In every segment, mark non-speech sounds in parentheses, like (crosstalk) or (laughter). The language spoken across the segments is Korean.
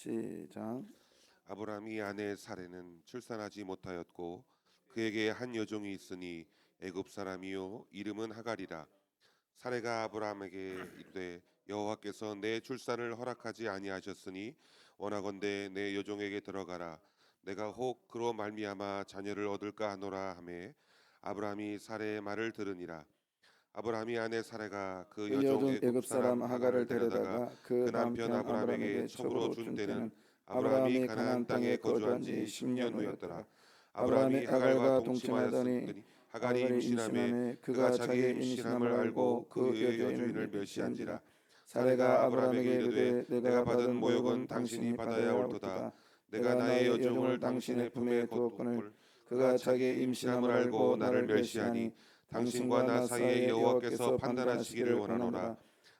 시작. 아브라함이 아내 사레는 출산하지 못하였고 그에게 한 여종이 있으니 애굽 사람이요 이름은 하갈이라. 사레가 아브라함에게 이르되 여호와께서 내 출산을 허락하지 아니하셨으니 원하건대 내 여종에게 들어가라. 내가 혹 그로 말미암아 자녀를 얻을까 하노라 하매 아브라함이 사레의 말을 들으니라 아브라함이 아내 사레가 그그 여종 애굽 사람 하갈을 데려다가 그그 남편 아브라함에게 첩으로 준 때는 아브라함이 가나안 땅에 거주한 지 10년 후였더라. 아브라함이 하갈과 동침하였으니 하갈이 임신함에 그가 자기의 임신함을 알고 그 여주인을 멸시한지라. 사례가 아브라함에게 이르되 내가 받은 모욕은 당신이 받아야 옳도다. 내가 나의 여종을 당신의 품에 두었거늘 그가 자기의 임신함을 알고 나를 멸시하니 당신과 나 사이에 여호와께서 판단하시기를 원하노라.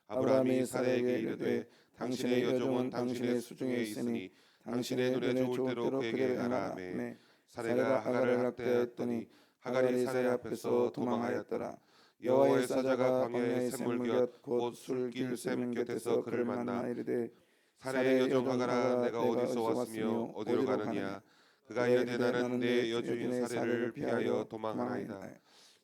아브라함이 사례에게 이르되 당신의 여종은 당신의 수중에 있으니 당신의 눈에 좋을 대로 그에게 하라 하매. 사례가 하갈을 학대했더니 하갈이 사례 앞에서 도망하였더라. 여호와의 사자가 광야의 샘물 곁 곧 술길 샘 곁에서 그를 만나. 이르되 사례의 여종 하갈아 내가 어디서 왔으며 어디로 가느냐? 그가 이르되 나는 내 여주인 사례를 피하여 도망하나이다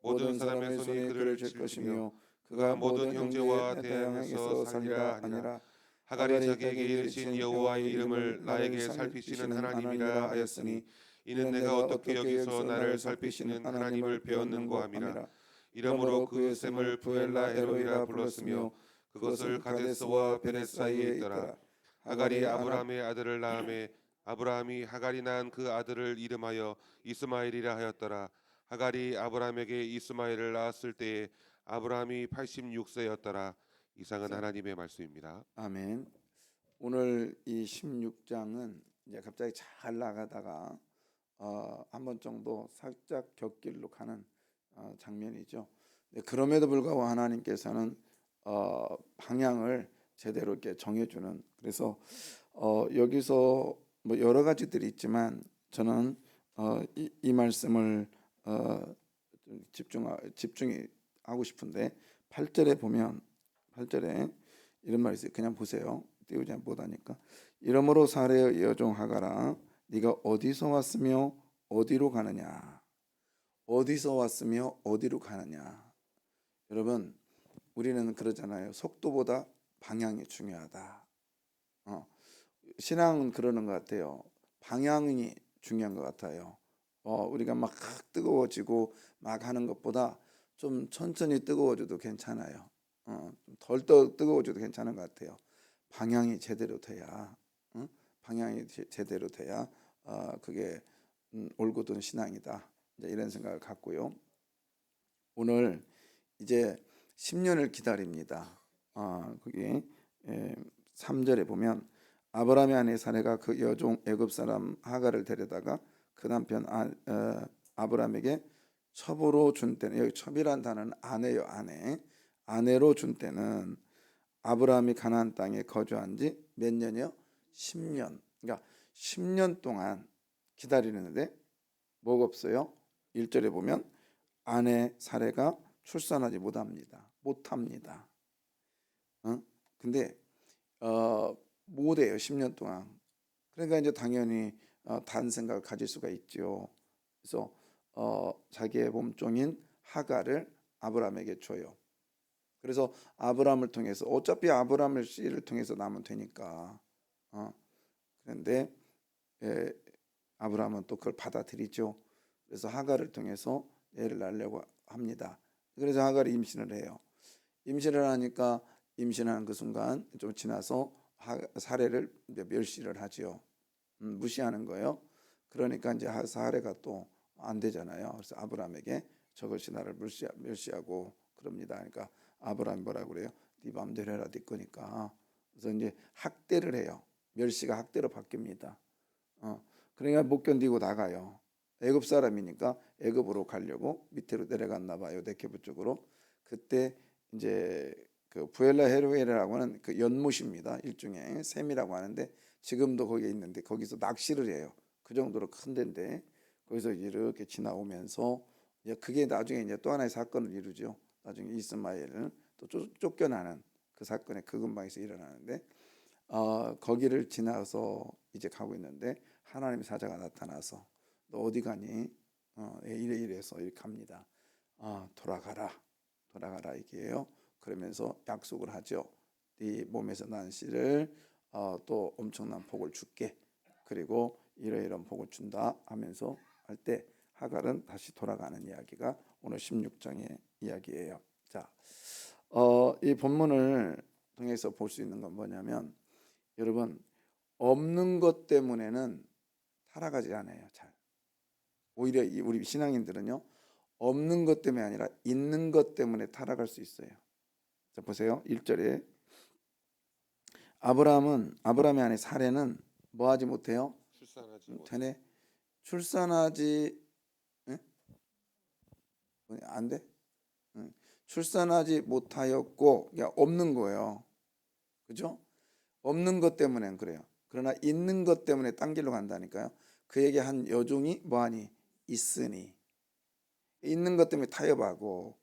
모든 사람의 손이 그를 칠 것이며 그가 모든 형제와 대항에서 살리라 하니라. 하갈이 자기에게 이르신 여호와의 이름을 나에게 살피시는 하나님이라 하였으니 이는 내가 어떻게 여기서 나를 살피시는 하나님을 배웠는고 함이라. 이러므로 그 샘을 부엘라 에로이라 불렀으며 그것을 가데스와 베레 사이에 있더라. 하갈이 아브라함의 아들을 낳음에 아브라함이 하갈이 낳은 그 아들을 이름하여 이스마엘이라 하였더라 하갈이 아브라함에게 이스마엘을 낳았을 때에 아브라함이 86세였더라 이상은 하나님의 말씀입니다. 아멘. 오늘 이 16장은 이제 갑자기 잘 나가다가 어, 한 번 정도 살짝 곁길로 가는 어, 장면이죠. 네, 그럼에도 불구하고 하나님께서는 어, 방향을 제대로 이렇게 정해주는 그래서 어, 여기서 뭐 여러 가지들이 있지만 저는 어, 이, 이 말씀을 어, 좀 집중 집중이 하고 싶은데 8절에 보면 8절에 이런 말이 있어요. 그냥 보세요. 띄우지 못하니까. 이러므로 사례의 여종 하가라 네가 어디서 왔으며 어디로 가느냐? 어디서 왔으며 어디로 가느냐? 여러분 우리는 그러잖아요. 속도보다 방향이 중요하다. 어, 신앙은 그러는 것 같아요. 방향이 중요한 것 같아요. 어, 우리가 막 뜨거워지고 막 하는 것보다 좀 천천히 뜨거워져도 괜찮아요. 어, 덜 떠, 뜨거워져도 괜찮은 것 같아요. 방향이 제대로 돼야, 응? 방향이 제, 제대로 돼야 어, 그게 음, 올곧은 신앙이다. 이런 생각을 갖고요. 오늘 이제 10년을 기다립니다. 아, 거기 예, 3절에 보면 아브라함의 아내 사례가 그 여종 애굽 사람 하가를 데려다가 그 남편 아, 어, 아브라함에게 첩으로 준 때는 여기 첩이란 단어는 아내요 아내 아내로 준 때는 아브라함이 가나안 땅에 거주한 지 몇 년이요? 10년. 그러니까 10년 동안 기다리는데 뭐가 없어요? 1절에 보면 아내 사례가 출산하지 못합니다. 못합니다. 어? 근데 어, 못해요. 10년 동안. 그러니까 이제 당연히 어, 단 생각을 가질 수가 있죠. 그래서 어, 자기의 몸종인 하가를 아브라함에게 줘요. 그래서 아브라함을 통해서 어차피 아브라함을 씨를 통해서 나면 되니까. 어. 그런데 예, 아브라함은 또 그걸 받아들이죠. 그래서 하가를 통해서 애를 낳으려고 합니다. 그래서 하가를 임신을 해요. 임신을 하니까 임신하는 그 순간 좀 지나서 하, 사례를 멸시를 하지요. 음, 무시하는 거예요. 그러니까 이제 사례가 또 안 되잖아요. 그래서 아브라함에게 저것이 나를 멸시, 멸시하고 그럽니다. 그러니까 아브라함 뭐라 그래요? 네 마음대로 해라 네 거니까. 그래서 이제 학대를 해요. 멸시가 학대로 바뀝니다. 어, 그러니까 못 견디고 나가요. 애굽 사람이니까 애굽으로 가려고 밑으로 내려갔나 봐요. 네케브 쪽으로. 그때 이제 그 부엘라 헤르웨라고 하는 그 연못입니다. 일종의 샘이라고 하는데 지금도 거기에 있는데 거기서 낚시를 해요. 그 정도로 큰 데인데 거기서 이렇게 지나오면서 이제 그게 나중에 이제 또 하나의 사건을 이루죠. 나중에 이스마엘은 또 쫓, 쫓겨나는 그 사건의 그 근방에서 일어나는데 어, 거기를 지나서 이제 가고 있는데 하나님의 사자가 나타나서 너 어디 가니? 어, 이래 이래서 이렇게 갑니다. 아 돌아가라, 돌아가라 이게요. 그러면서 약속을 하죠. 네 몸에서 난 씨를 어, 또 엄청난 복을 줄게. 그리고 이러이런 복을 준다 하면서 할 때 하갈은 다시 돌아가는 이야기가 오늘 16장의 이야기예요. 자, 어, 이 본문을 통해서 볼 수 있는 건 뭐냐면 여러분 없는 것 때문에는 살아가지 않아요. 잘 오히려 이 우리 신앙인들은요 없는 것 때문에 아니라 있는 것 때문에 타락할 수 있어요. 자 보세요. 1절에 아브라함은 아브라함의 아내 사례는 뭐 하지 못해요? 출산하지 음, 못. 되네. 출산하지 예? 뭐냐, 안 돼? 응. 출산하지 못하였고 그러니까 없는 거예요. 그죠? 없는 것 때문엔 그래요. 그러나 있는 것 때문에 딴 길로 간다니까요. 그에게 한 여종이 뭐하니 있으니 있는 것 때문에 타협하고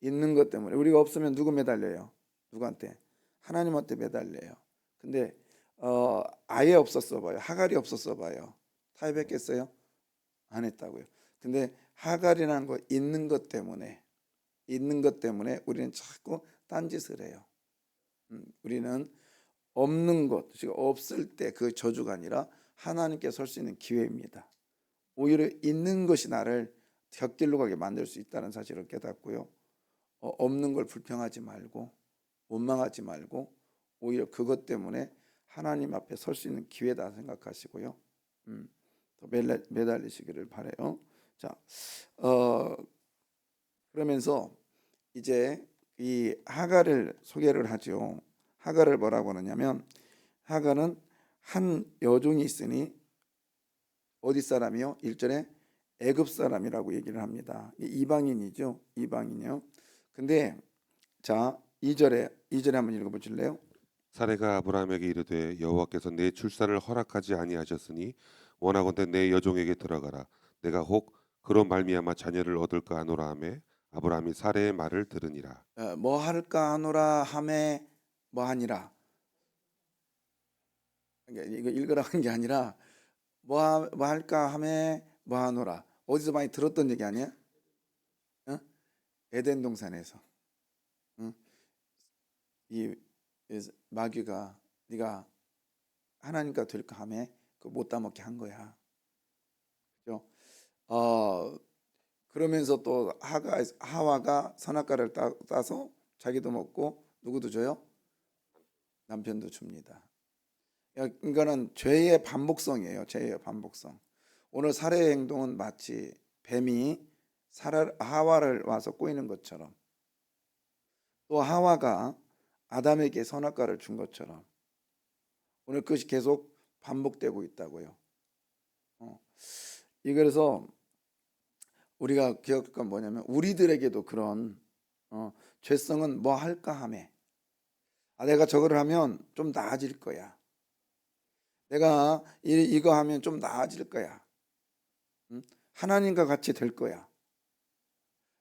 있는 것 때문에 우리가 없으면 누구 매달려요? 누구한테? 하나님한테 매달려요. 근데 어, 아예 없었어 봐요. 하갈이 없었어 봐요. 타협했겠어요? 안 했다고요. 근데 하갈이라는 거 있는 것 때문에 있는 것 때문에 우리는 자꾸 딴짓을 해요. 음, 우리는 없는 것, 즉 없을 때 그 저주가 아니라 하나님께 설 수 있는 기회입니다. 오히려 있는 것이 나를 곁길로 가게 만들 수 있다는 사실을 깨닫고요. 어, 없는 걸 불평하지 말고 원망하지 말고 오히려 그것 때문에 하나님 앞에 설 수 있는 기회다 생각하시고요. 음, 더 매달, 매달리시기를 바래요. 자, 어, 그러면서 이제 이 하갈을 소개를 하죠. 하갈을 뭐라고 하느냐면 하갈은 한 여종이 있으니 어디 사람이요? 1절에 애굽 사람이라고 얘기를 합니다. 이 이방인이죠. 이방인이요. 근데 자, 2절에 2절에 한번 읽어 보실래요? 사례가 아브라함에게 이르되 여호와께서 내 출산을 허락하지 아니하셨으니 원하건대 내 여종에게 들어가라. 내가 혹 그런 말미암아 자녀를 얻을까 하노라 하매 아브라함이 사례의 말을 들으니라. 어, 뭐 할까 하노라 함에 뭐 하니라. 이거 읽으라 한 게 아니라 뭐, 하- 뭐 할까 함에 뭐 하노라. 어디서 많이 들었던 얘기 아니야? 어? 에덴 동산에서. 응? 이, 이 마귀가 네가 하나님과 될까 함에 그못 따먹게 한 거야. 그죠? 어, 그러면서 또 하가 하와가 선악과를 따, 따서 자기도 먹고 누구도 줘요? 남편도 줍니다. 야, 이거는 죄의 반복성이에요. 죄의 반복성. 오늘 살해의 행동은 마치 뱀이 사라, 하와를 와서 꼬이는 것처럼 또 하와가 아담에게 선악과를 준 것처럼 오늘 그것이 계속 반복되고 있다고요. 어. 이 그래서 우리가 기억할 건 뭐냐면 우리들에게도 그런 어, 죄성은 뭐 할까 하매 아 내가 저거를 하면 좀 나아질 거야. 내가 이, 이거 하면 좀 나아질 거야. 응? 하나님과 같이 될 거야.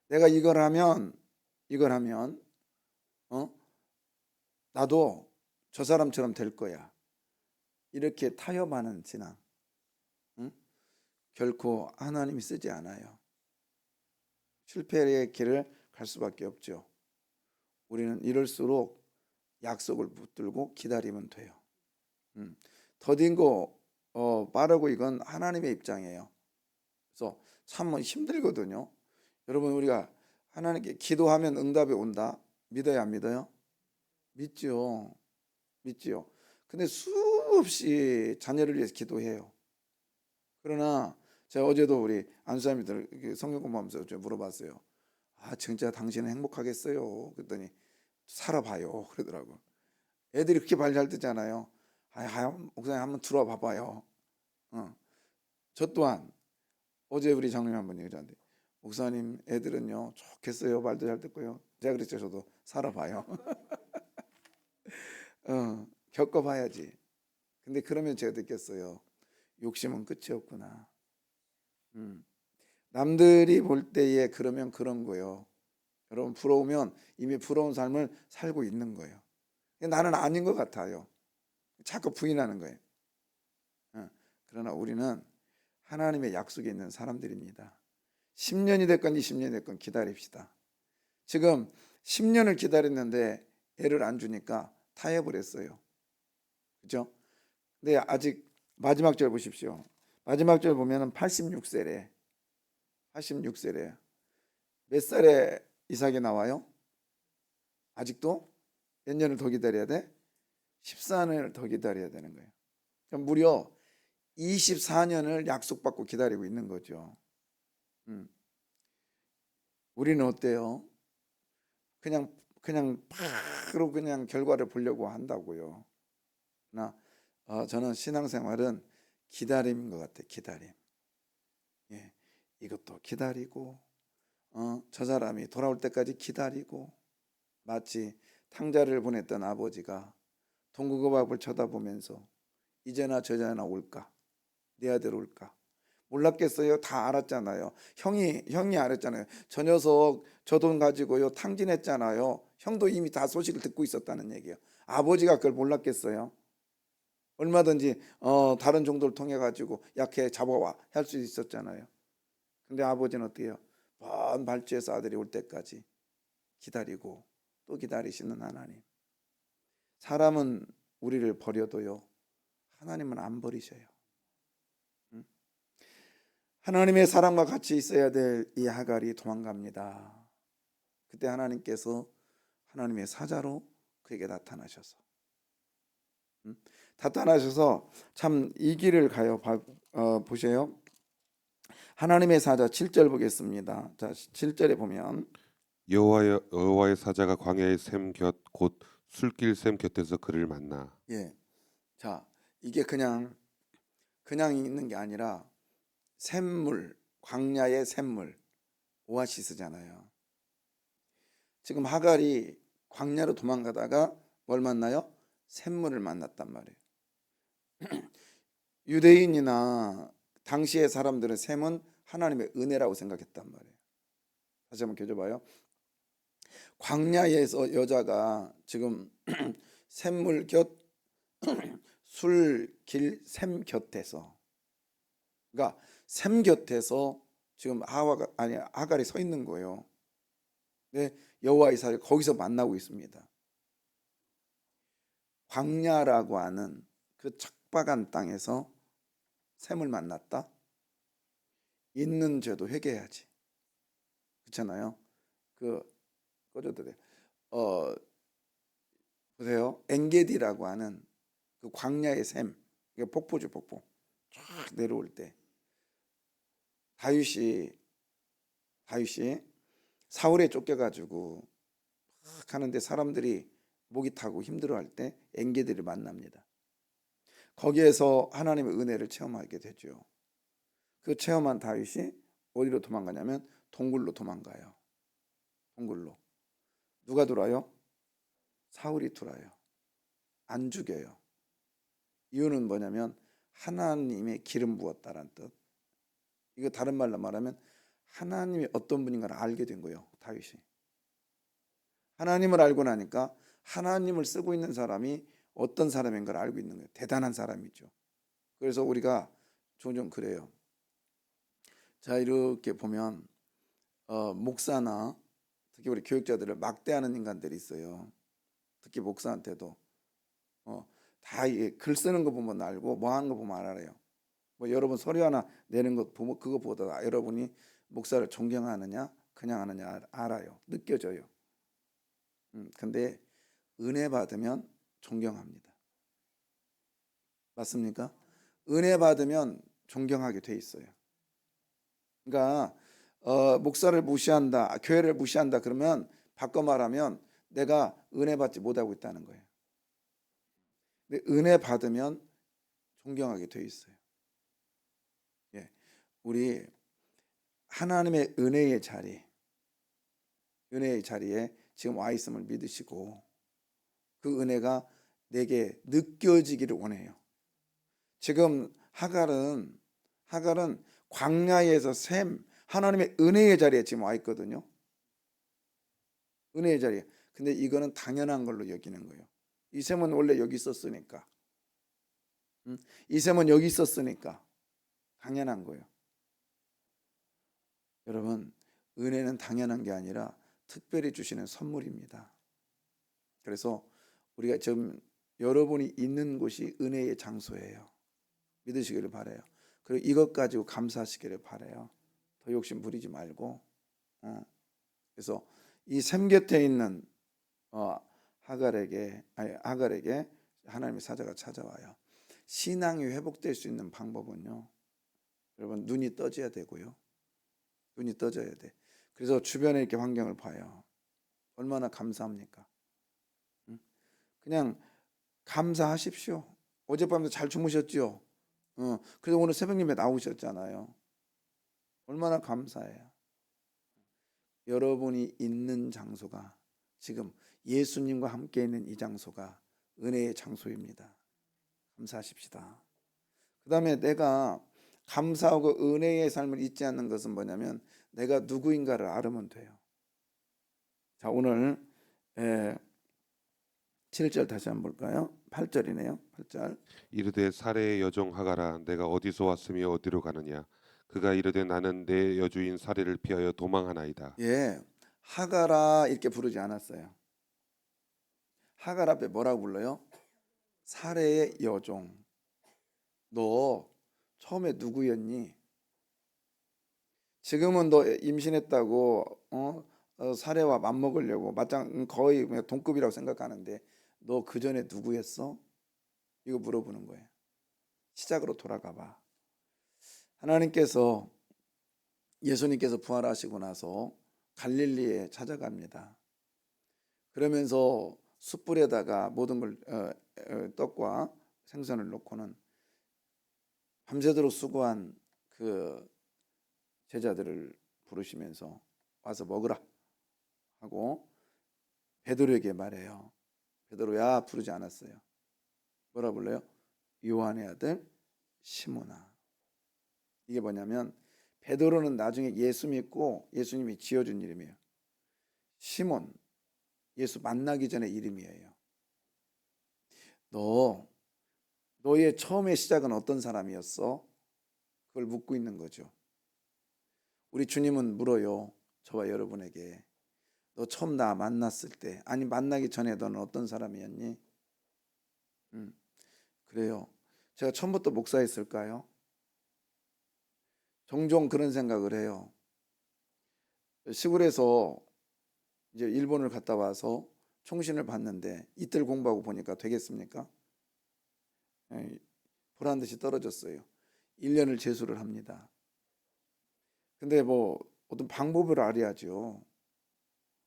내가 이걸 하면 이걸 하면 어 나도 저 사람처럼 될 거야. 이렇게 타협하는 신앙. 응? 결코 하나님이 쓰지 않아요. 실패의 길을 갈 수밖에 없죠. 우리는 이럴수록 약속을 붙들고 기다리면 돼요. 음. 더딘 거 어, 빠르고 이건 하나님의 입장이에요. 그래서 참 힘들거든요. 여러분 우리가 하나님께 기도하면 응답이 온다. 믿어요, 안 믿어요? 믿죠. 믿지요. 근데 수없이 자녀를 위해서 기도해요. 그러나 제가 어제도 우리 안수사님들 성경 공부하면서 좀 물어봤어요. 아 진짜 당신은 행복하겠어요? 그랬더니 살아봐요 그러더라고. 애들이 그렇게 말 잘 듣잖아요. 아, 아 목사님 한번 들어와 봐봐요. 어. 저 또한 어제 우리 장로님 한 분이 그러는데 목사님 애들은요 좋겠어요 말도 잘 듣고요. 제가 그랬죠 저도 살아봐요. (laughs) (laughs) 어, 겪어봐야지. 근데 그러면 제가 느꼈어요. 욕심은 끝이 없구나. 음. 남들이 볼 때에 그러면 그런 거요. 여러분 부러우면 이미 부러운 삶을 살고 있는 거예요. 나는 아닌 것 같아요. 자꾸 부인하는 거예요. 어, 그러나 우리는 하나님의 약속에 있는 사람들입니다. 10년이 됐건 20년이 됐건 기다립시다. 지금 10년을 기다렸는데 애를 안 주니까 타협을 했어요. 그죠? 근데 아직 마지막 절 보십시오. 마지막 절 보면은 86세래. 86세래. 몇 살에 이삭이 나와요? 아직도 몇 년을 더 기다려야 돼? 14년을 더 기다려야 되는 거예요. 그럼 무려 24년을 약속받고 기다리고 있는 거죠. 음. 우리는 어때요? 그냥 그냥 바로 그냥 결과를 보려고 한다고요. 나 어, 저는 신앙생활은 기다림인 것 같아. 기다림. 예, 이것도 기다리고, 어, 저 사람이 돌아올 때까지 기다리고, 마치 탕자를 보냈던 아버지가 동국의 밥을 쳐다보면서 이제나 저제나 올까, 내 아들 올까. 몰랐겠어요. 다 알았잖아요. 형이 형이 알았잖아요. 저 녀석 저 돈 가지고요 탕진했잖아요. 형도 이미 다 소식을 듣고 있었다는 얘기예요. 아버지가 그걸 몰랐겠어요. 얼마든지 어, 다른 정도를 통해 가지고 약해 잡아와 할 수 있었잖아요. 근데 아버지는 어때요? 먼 발주에서 아들이 올 때까지 기다리고 또 기다리시는 하나님. 사람은 우리를 버려도요. 하나님은 안 버리셔요. 응? 하나님의 사랑과 같이 있어야 될 이 하갈이 도망갑니다. 그때 하나님께서 하나님의 사자로 그에게 나타나셔서 응? 나타나셔서 참 이 길을 가요. 봐- 어, 보세요. 하나님의 사자 7절 보겠습니다. 자, 7절에 보면 여호와의 여호와의 사자가 광야의 샘곁곧 술길 샘 곁에서 그를 만나 예. 자, 이게 그냥 그냥 있는 게 아니라 샘물, 광야의 샘물, 오아시스잖아요. 지금 하갈이 광야로 도망가다가 뭘 만나요? 샘물을 만났단 말이에요. (clears throat) 유대인이나 당시의 사람들은 샘은 하나님의 은혜라고 생각했단 말이에요. 다시 한번 겨줘봐요. 광야에서 여자가 지금 (clears throat) 샘물 곁 (clears throat) 술길 샘 곁에서 그러니까 샘 곁에서 지금 하와가 아니 하갈이 서 있는 거예요. 네, 여호와 이사를 거기서 만나고 있습니다. 광야라고 하는 그 척박한 땅에서 샘을 만났다. 있는 죄도 회개해야지. 그렇잖아요. 그 꺼져도 돼. 어 보세요. 엥게디라고 하는 그 광야의 샘, 이게 폭포죠, 폭포. 쫙 내려올 때 다윗이 다윗이 사울에 쫓겨가지고 막 하는데 사람들이 목이 타고 힘들어할 때 엥게디를 만납니다. 거기에서 하나님의 은혜를 체험하게 되죠. 그 체험한 다윗이 어디로 도망가냐면 동굴로 도망가요. 동굴로. 누가 돌아요? 사울이 돌아요. 안 죽여요. 이유는 뭐냐면 하나님의 기름 부었다란 뜻. 이거 다른 말로 말하면 하나님이 어떤 분인가를 알게 된 거예요. 다윗이. 하나님을 알고 나니까 하나님을 쓰고 있는 사람이 어떤 사람인가를 알고 있는 거예요. 대단한 사람이죠. 그래서 우리가 종종 그래요. 자 이렇게 보면 어, 목사나 특히 우리 교육자들을 막대하는 인간들이 있어요. 특히 목사한테도 어, 다글 쓰는 거 보면 알고 뭐 하는 거 보면 알아요. 뭐 여러분 서류 하나 내는 것 보면 그것보다 여러분이 목사를 존경하느냐 그냥 하느냐 알아요. 느껴져요. 음, 근데 은혜 받으면 존경합니다. 맞습니까? 은혜 받으면 존경하게 돼 있어요. 그러니까 어, 목사를 무시한다, 교회를 무시한다 그러면 바꿔 말하면 내가 은혜 받지 못하고 있다는 거예요. 근데 은혜 받으면 존경하게 돼 있어요. 예. 우리 하나님의 은혜의 자리, 은혜의 자리에 지금 와 있음을 믿으시고 그 은혜가 내게 느껴지기를 원해요. 지금 하갈은 하갈은 광야에서 샘 하나님의 은혜의 자리에 지금 와 있거든요. 은혜의 자리에. 근데 이거는 당연한 걸로 여기는 거예요. 이 샘은 원래 여기 있었으니까. 음, 이 샘은 여기 있었으니까 당연한 거예요. 여러분, 은혜는 당연한 게 아니라 특별히 주시는 선물입니다. 그래서 우리가 지금 여러분이 있는 곳이 은혜의 장소예요. 믿으시기를 바래요. 그리고 이것 가지고 감사하시기를 바래요. 더 욕심 부리지 말고. 어. 그래서 이 샘 곁에 있는 어, 하갈에게 아니 하갈에게 하나님의 사자가 찾아와요. 신앙이 회복될 수 있는 방법은요. 여러분 눈이 떠져야 되고요. 눈이 떠져야 돼. 그래서 주변에 이렇게 환경을 봐요. 얼마나 감사합니까? 응? 그냥 감사하십시오. 어젯밤도 잘 주무셨지요? 어, 그래서 오늘 새벽 예배 나오셨잖아요. 얼마나 감사해요. 여러분이 있는 장소가 지금 예수님과 함께 있는 이 장소가 은혜의 장소입니다. 감사하십시다. 그 다음에 내가 감사하고 은혜의 삶을 잊지 않는 것은 뭐냐면 내가 누구인가를 알으면 돼요. 자 오늘 에, 7절 다시 한번 볼까요? 8절이네요. 8절. 이르되 사례의 여종 하가라 내가 어디서 왔으며 어디로 가느냐 그가 이르되 나는 내 여주인 사례를 피하여 도망하나이다 예, 하가라 이렇게 부르지 않았어요. 하갈 앞에 뭐라고 불러요? 사례의 여종. 너 처음에 누구였니? 지금은 너 임신했다고 어? 어, 사례와 맞먹으려고 맞짱 거의 그냥 동급이라고 생각하는데 너 그 전에 누구였어? 이거 물어보는 거예요. 시작으로 돌아가 봐. 하나님께서 예수님께서 부활하시고 나서 갈릴리에 찾아갑니다. 그러면서 숯불에다가 모든 걸 어, 어, 떡과 생선을 놓고는 밤새도록 수고한 그 제자들을 부르시면서 와서 먹으라 하고 베드로에게 말해요. 베드로야 부르지 않았어요. 뭐라 불러요? 요한의 아들 시모나. 이게 뭐냐면 베드로는 나중에 예수 믿고 예수님이 지어준 이름이에요. 시몬 예수 만나기 전에 이름이에요. 너 너의 처음의 시작은 어떤 사람이었어? 그걸 묻고 있는 거죠. 우리 주님은 물어요. 저와 여러분에게 너 처음 나 만났을 때 아니 만나기 전에 너는 어떤 사람이었니? 음, 그래요. 제가 처음부터 목사였을까요? 종종 그런 생각을 해요. 시골에서 이제 일본을 갔다 와서 총신을 받는데 이틀 공부하고 보니까 되겠습니까? 예, 보란 듯이 떨어졌어요. 1년을 재수를 합니다. 근데 뭐 어떤 방법을 알아야죠.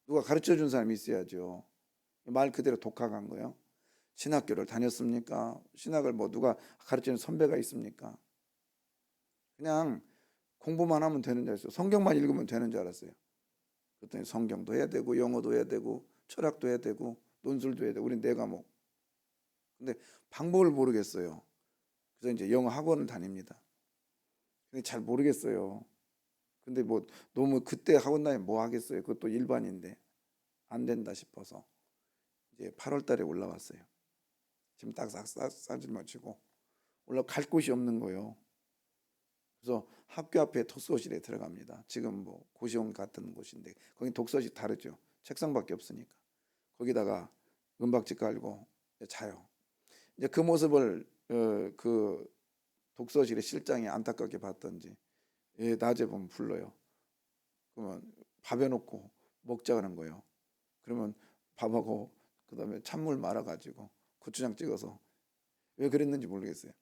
누가 가르쳐 준 사람이 있어야죠. 말 그대로 독학한 거예요. 신학교를 다녔습니까? 신학을 뭐 누가 가르치는 선배가 있습니까? 그냥 공부만 하면 되는 줄 알았어요. 성경만 읽으면 되는 줄 알았어요. 그랬더니 성경도 해야 되고 영어도 해야 되고 철학도 해야 되고 논술도 해야 되고 우리 네 과목. 근데 방법을 모르겠어요. 그래서 이제 영어 학원을 다닙니다. 근데 잘 모르겠어요. 근데 뭐 너무 그때 학원 다니면 뭐 하겠어요. 그것도 일반인데 안 된다 싶어서 이제 8월 달에 올라왔어요. 지금 딱 싸질 마치고 올라 갈 곳이 없는 거예요. 그래서 학교 앞에 독서실에 들어갑니다. 지금 뭐 고시원 같은 곳인데 거기 독서실 다르죠. 책상밖에 없으니까 거기다가 은박지 깔고 자요. 이제 그 모습을 어, 그 독서실의 실장이 안타깝게 봤던지 예, 낮에 보면 불러요. 그러면 밥 해놓고 먹자는 거예요. 그러면 밥하고 그다음에 찬물 말아가지고 고추장 찍어서 왜 그랬는지 모르겠어요.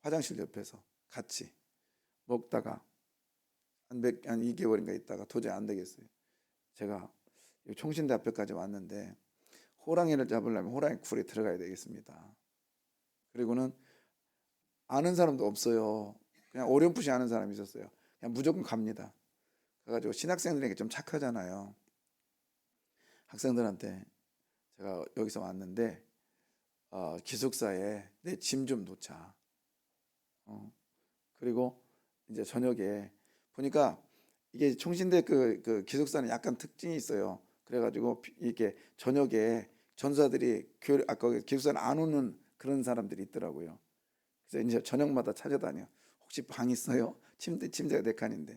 화장실 옆에서 같이 먹다가 한, 몇, 한 2개월인가 있다가 도저히 안 되겠어요. 제가 총신대 앞에까지 왔는데 호랑이를 잡으려면 호랑이 굴에 들어가야 되겠습니다. 그리고는 아는 사람도 없어요. 그냥 어렴풋이 아는 사람이 있었어요. 그냥 무조건 갑니다. 그래가지고 신학생들에게 좀 착하잖아요. 학생들한테 제가 여기서 왔는데 어, 기숙사에 내 짐 좀 놓자. 어, 그리고 이제 저녁에 보니까 이게 총신대 그, 그 기숙사는 약간 특징이 있어요. 그래가지고 비- 이렇게 저녁에 전사들이 교 아까 그 기숙사는 안 오는 그런 사람들이 있더라고요. 그래서 이제 저녁마다 찾아다녀. 혹시 방 있어요? 침대 침대가 네 칸인데.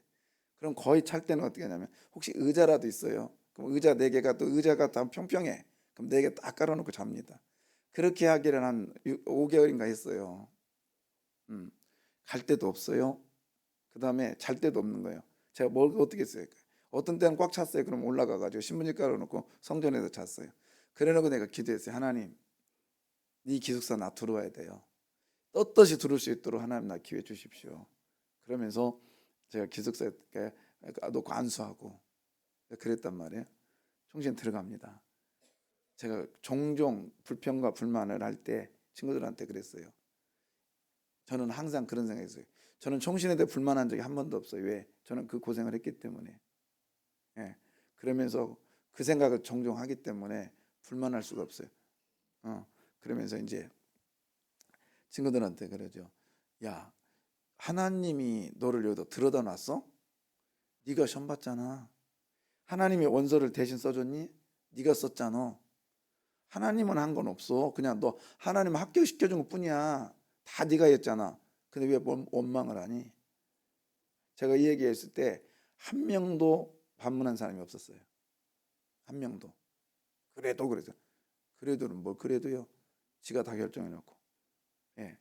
그럼 거의 찰 때는 어떻게 하냐면 혹시 의자라도 있어요. 그럼 의자 네 개가 또 의자가 다 평평해. 그럼 네 개 딱 깔아놓고 잡니다. 그렇게 하기를 한 5개월인가 했어요. 음, 갈 데도 없어요. 그 다음에 잘 데도 없는 거예요. 제가 뭘 어떻게 했어요? 어떤 때는 꽉 찼어요. 그럼 올라가가지고 신문지 깔아놓고 성전에서 잤어요. 그래놓고 내가 기도했어요. 하나님, 네 기숙사 나 들어와야 돼요. 떳떳이 들을 수 있도록 하나님 나 기회 주십시오. 그러면서 제가 기숙사에 놓고 안수하고 그랬단 말이에요. 총신 들어갑니다. 제가 종종 불평과 불만을 할 때 친구들한테 그랬어요. 저는 항상 그런 생각했어요. 저는 총신에 대해 불만한 적이 한 번도 없어요. 왜? 저는 그 고생을 했기 때문에. 예. 그러면서 그 생각을 종종 하기 때문에 불만할 수가 없어요. 어. 그러면서 이제 친구들한테 그러죠. 야, 하나님이 너를 여기다 들어다 놨어? 네가 시험 봤잖아. 하나님이 원서를 대신 써줬니? 네가 썼잖아. 하나님은 한 건 없어. 그냥 너 하나님 합격시켜준 것 뿐이야. 다 네가 했잖아. 근데 왜 원- 원망을 하니? 제가 이 얘기했을 때 한 명도 반문한 사람이 없었어요. 한 명도. 그래도 그래서 그래도는 뭐 그래도요. 지가 다 결정해 놓고. 예.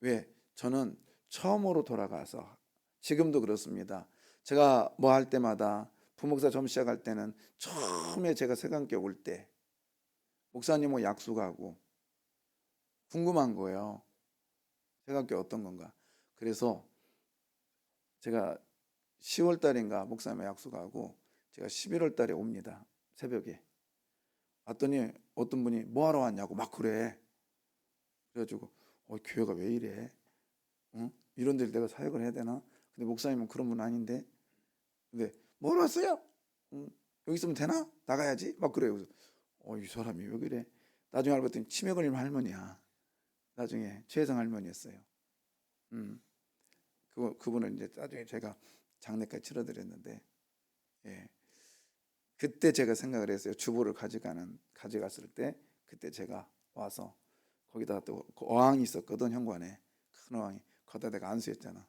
왜? 저는 처음으로 돌아가서 지금도 그렇습니다. 제가 뭐 할 때마다 부목사 점 시작할 때는 처음에 제가 세관교 올때 목사님하고 약속하고 궁금한 거예요. 세관교 어떤 건가? 그래서 제가 10월 달인가 목사님과 약속하고 제가 11월 달에 옵니다. 새벽에. 왔더니 어떤 분이 뭐 하러 왔냐고 막 그래. 그래가지고 어, 교회가 왜 이래? 응? 이런 데를 내가 사역을 해야 되나? 근데 목사님은 그런 분 아닌데. 근데 뭐하러 왔어요? 응? 여기 있으면 되나? 나가야지. 막 그래요. 어, 이 사람이 왜 그래? 나중에 알고 봤더니 치매 걸린 할머니야. 나중에 최혜성 할머니였어요. 음. 그 그분은 이제 나중에 제가 장례까지 치러드렸는데, 예. 그때 제가 생각을 했어요. 주보를 가져가는 가져갔을 때 그때 제가 와서 거기다가 또그 어항이 있었거든 현관에 큰 어항이 거기다 내가 안수했잖아.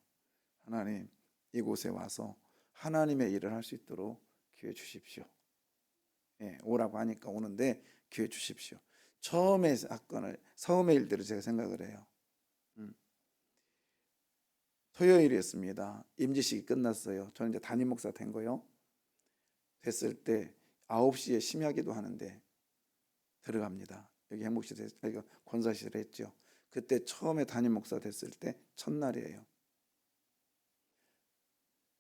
하나님 이곳에 와서 하나님의 일을 할 수 있도록 기회 주십시오. 예, 오라고 하니까 오는데 기회 주십시오. 처음에 사건을 처음의 일들을 제가 생각을 해요. 음. 토요일이었습니다. 임지식이 끝났어요. 저는 이제 담임 목사 된 거요. 됐을 때 9시에 심야기도 하는데 들어갑니다. 여기 행복시대 여기 권사실에 했죠. 그때 처음에 담임 목사 됐을 때 첫날이에요.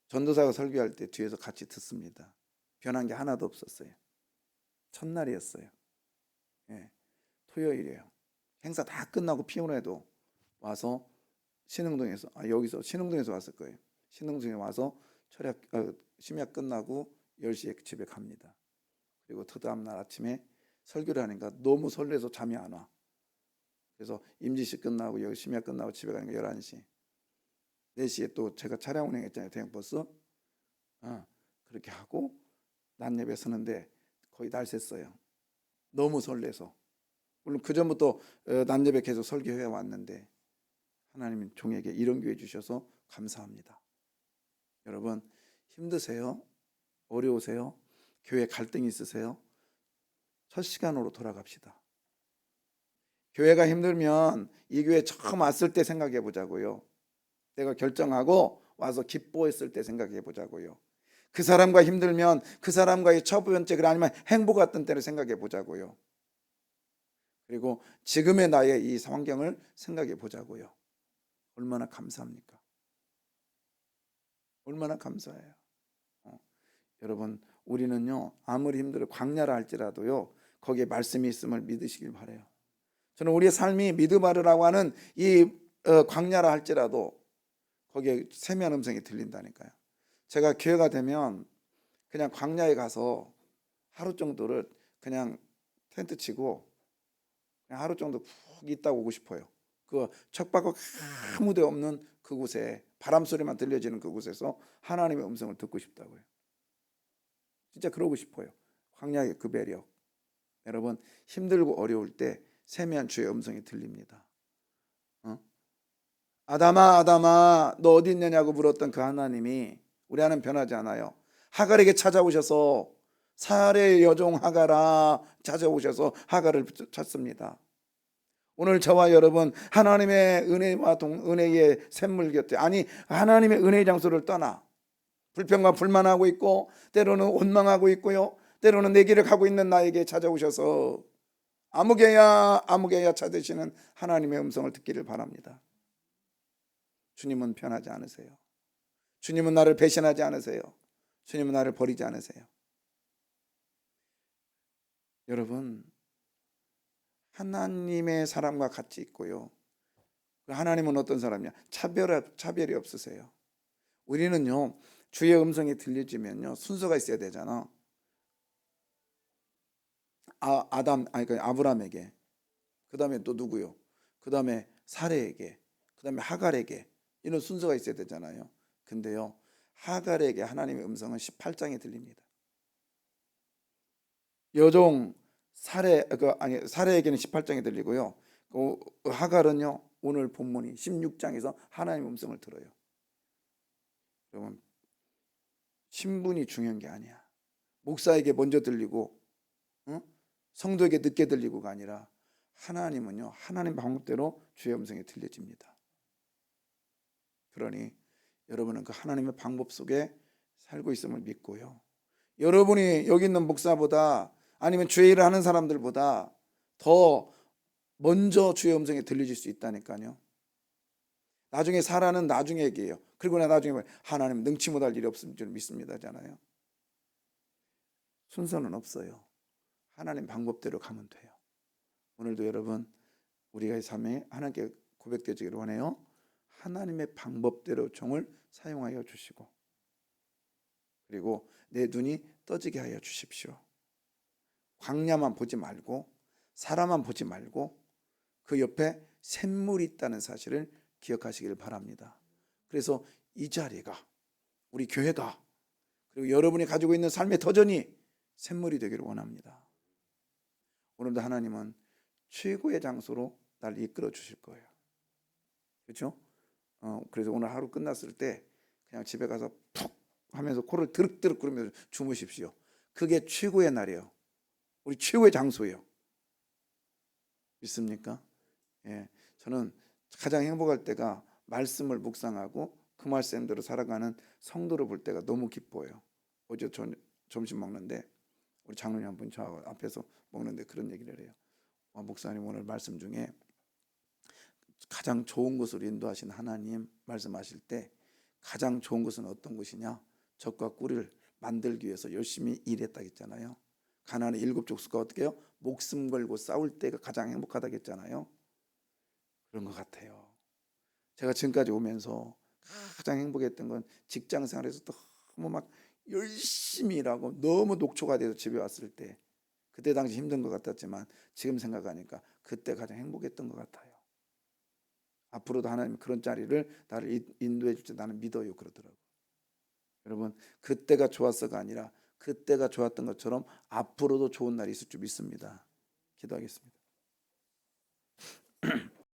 전도사가 설교할 때 뒤에서 같이 듣습니다. 변한 게 하나도 없었어요. 첫날이었어요. 예, 토요일이에요. 행사 다 끝나고 피곤해도 와서 신흥동에서 아 여기서 신흥동에서 왔을 거예요. 신흥동에 와서 철학 어, 심야 끝나고 10시에 집에 갑니다. 그리고 그 다음 날 아침에 설교를 하니까 너무 설레서 잠이 안 와. 그래서 임지식 끝나고 여기 심야 끝나고 집에 가니까 11시. 4시에 또 제가 차량 운행했잖아요. 대형버스. 어, 그렇게 하고 낮 예배 서는데 거의 날 샜어요. 너무 설레서. 물론 그 전부터 어, 낮 예배 계속 설교해 왔는데 하나님 종에게 이런 기회 주셔서 감사합니다. 여러분 힘드세요? 어려우세요? 교회 갈등 있으세요? 첫 시간으로 돌아갑시다. 교회가 힘들면 이 교회 처음 왔을 때 생각해 보자고요. 내가 결정하고 와서 기뻐했을 때 생각해 보자고요. 그 사람과 힘들면 그 사람과의 첫 번째 그 아니면 행복했던 때를 생각해 보자고요. 그리고 지금의 나의 이 환경을 생각해 보자고요. 얼마나 감사합니까? 얼마나 감사해요. 어. 여러분 우리는요 아무리 힘들어 광야라 할지라도요 거기에 말씀이 있음을 믿으시길 바래요. 저는 우리의 삶이 믿음하르라고 하는 이 어, 광야라 할지라도 거기에 세미한 음성이 들린다니까요. 제가 기회가 되면 그냥 광야에 가서 하루 정도를 그냥 텐트 치고 그냥 하루 정도 푹 있다 오고 싶어요. 그 척박고 아무데 없는 그곳에 바람 소리만 들려지는 그곳에서 하나님의 음성을 듣고 싶다고요. 진짜 그러고 싶어요. 광야의 그 매력. 여러분 힘들고 어려울 때 세미한 주의 음성이 들립니다. 어? 아담아 아담아 너 어디 있느냐고 물었던 그 하나님이 우리 하나님 변하지 않아요. 하갈에게 찾아오셔서 사례 여종 하갈아 찾아오셔서 하갈을 찾습니다. 오늘 저와 여러분 하나님의 은혜와 동, 은혜의 샘물 곁에 아니 하나님의 은혜의 장소를 떠나 불평과 불만하고 있고 때로는 원망하고 있고요. 때로는 내 길을 가고 있는 나에게 찾아오셔서 아무개야 아무개야 찾으시는 하나님의 음성을 듣기를 바랍니다. 주님은 변하지 않으세요. 주님은 나를 배신하지 않으세요. 주님은 나를 버리지 않으세요. 여러분 하나님의 사람과 같이 있고요. 그 하나님은 어떤 사람이냐? 차별 차별이 없으세요. 우리는요 주의 음성이 들려지면요 순서가 있어야 되잖아. 아 아담 아니 그 아브라함에게 그 다음에 또 누구요? 그 다음에 사레에게 그 다음에 하갈에게 이런 순서가 있어야 되잖아요. 근데요 하갈에게 하나님의 음성은 18장에 들립니다. 여종 사례 그 아니 사례에게는 18장에 들리고요. 그 하갈은요 오늘 본문이 16장에서 하나님 음성을 들어요. 여러분 신분이 중요한 게 아니야. 목사에게 먼저 들리고 응? 성도에게 늦게 들리고가 아니라 하나님은요 하나님 방법대로 주의 음성이 들려집니다. 그러니 여러분은 그 하나님의 방법 속에 살고 있음을 믿고요. 여러분이 여기 있는 목사보다 아니면 주의 일을 하는 사람들보다 더 먼저 주의 음성이 들려질 수 있다니까요. 나중에 사라는 나중에 얘기해요. 그리고 나 나중에 뭐 하나님 능치 못할 일이 없을 줄 믿습니다잖아요. 순서는 없어요. 하나님 방법대로 가면 돼요. 오늘도 여러분 우리가 이 삶에 하나님께 고백되지기를 원해요. 하나님의 방법대로 종을 사용하여 주시고 그리고 내 눈이 떠지게 하여 주십시오. 광야만 보지 말고 사람만 보지 말고 그 옆에 샘물이 있다는 사실을 기억하시길 바랍니다. 그래서 이 자리가 우리 교회가 그리고 여러분이 가지고 있는 삶의 터전이 샘물이 되기를 원합니다. 오늘도 하나님은 최고의 장소로 날 이끌어 주실 거예요. 그렇죠? 어, 그래서 오늘 하루 끝났을 때 그냥 집에 가서 푹 하면서 코를 드륵드륵 그러면서 주무십시오. 그게 최고의 날이에요. 우리 최고의 장소예요. 믿습니까? 예, 저는 가장 행복할 때가 말씀을 묵상하고 그 말씀대로 살아가는 성도를 볼 때가 너무 기뻐요. 어제 저, 점심 먹는데 우리 장로님 한 분 저 앞에서 먹는데 그런 얘기를 해요. 아, 목사님 오늘 말씀 중에 가장 좋은 곳으로 인도하신 하나님 말씀하실 때 가장 좋은 것은 어떤 것이냐? 적과 꿀을 만들기 위해서 열심히 일했다 했잖아요. 가나안의 일곱 족수가 어떻게 해요? 목숨 걸고 싸울 때가 가장 행복하다고 했잖아요. 그런 것 같아요. 제가 지금까지 오면서 가장 행복했던 건 직장 생활에서 너무 막 열심히 일하고 너무 녹초가 돼서 집에 왔을 때 그때 당시 힘든 것 같았지만 지금 생각하니까 그때 가장 행복했던 것 같아요. 앞으로도 하나님 그런 자리를 나를 인도해 줄지 나는 믿어요 그러더라고. 여러분 그때가 좋았어가 아니라 그때가 좋았던 것처럼 앞으로도 좋은 날이 있을 줄 믿습니다. 기도하겠습니다. (clears throat)